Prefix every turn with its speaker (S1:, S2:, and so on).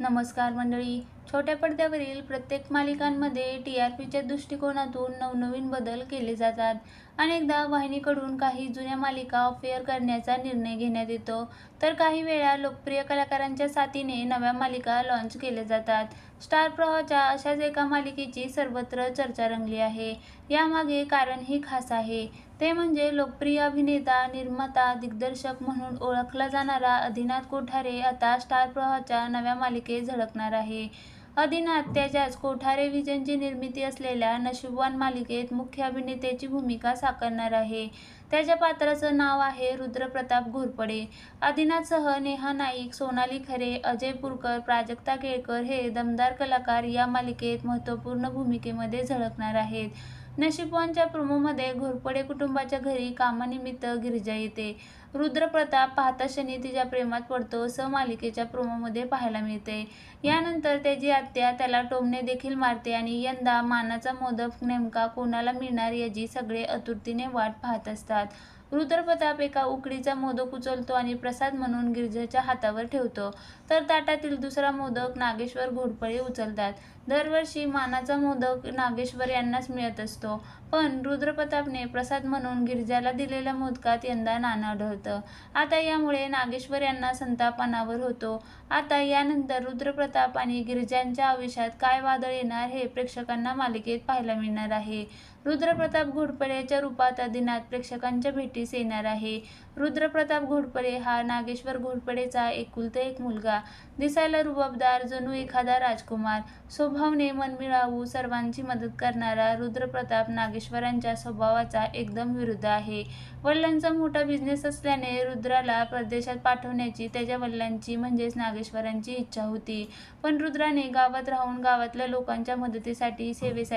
S1: नमस्कार मंडळी. छोट्या पडद्यावरील प्रत्येक मालिकांमध्ये टी आर पीच्या दृष्टिकोनातून नवनवीन बदल केले जातात. अनेकदा वाहिनीकडून काही जुन्या मालिका ऑफ एअर करण्याचा निर्णय घेण्यात येतो. तर काही वेळा लोकप्रिय कलाकारांच्या साथीने नव्या मालिका लॉन्च केल्या जातात. स्टार प्रवाहाच्या अशाच एका मालिकेची सर्वत्र चर्चा रंगली आहे. यामागे कारणही खास आहे. ते म्हणजे लोकप्रिय अभिनेता निर्माता दिग्दर्शक म्हणून ओळखला जाणारा अधिनाथ कोठारे आता स्टार प्रवाहाच्या नव्या मालिकेत झळकणार आहे. अधीन त्याच्याच कोठारे विजनची निर्मिती असलेल्या नशिबवान मालिकेत मुख्य अभिनेत्याची भूमिका साकारणार आहे. त्याच्या पात्राचं नाव आहे रुद्रप्रताप घोरपडे. आदिनाथसह नेहा नाईक सोनाली खरे अजय पुरकर प्राजक्ता केळकर हे दमदार कलाकार या मालिकेत महत्त्वपूर्ण भूमिकेमध्ये झळकणार आहेत. नशिबवानच्या प्रोमोमध्ये घोरपडे कुटुंबाच्या घरी कामानिमित्त गिरजा येते. रुद्रप्रताप पाहता शनी तिच्या प्रेमात पडतो असं मालिकेच्या प्रोमोमध्ये पाहायला मिळते. यानंतर त्याची आत्या त्याला टोमणे देखील मारते आणि यंदा मानाचा मोदक नेमका कोणाला मिळणार याची सगळे अतुरतीने वाट पाहत असतात. रुद्रप्रताप एका उकडीचा मोदक उचलतो आणि प्रसाद म्हणून गिरजेच्या हातावर ठेवतो. तर ताटातील दुसरा मोदक नागेश्वर घोडपळे उचलतात. दरवर्षी मानाचा मोदक नागेश्वर यांनाच मिळत असतो. पण रुद्रप्रतापने प्रसाद म्हणून गिरजाला दिलेल्या मोदकात यंदा नाणं आढळतं आता यामुळे नागेश्वर यांना संताप अनावर होतो. आता यानंतर रुद्रप्रताप आणि गिरिजांच्या आयुष्यात काय वादळ येणार हे प्रेक्षकांना मालिकेत पाहायला मिळणार आहे. रुद्रप्रताप घोडपड्याच्या रूपात आदिनाथ प्रेक्षकांच्या भेटीस येणार आहे. रुद्रप्रताप घोडपडे हा नागेश्वर घोडपडेचा एकुलता एक मुलगा. दिसायला रुबाबदार जणू एखादा राजकुमार. स्वभावने मनमिळावू सर्वांची मदत करणारा रुद्रप्रताप नागेश्वरांच्या स्वभावाचा एकदम विरुद्ध आहे. वडिलांचा मोठा बिझनेस असल्याने रुद्राला परदेशात पाठवण्याची त्याच्या वडिलांची म्हणजेच नागेश्वरांची इच्छा होती. पण रुद्राने गावात राहून गावातल्या लोकांच्या मदतीसाठी सेवेसाठी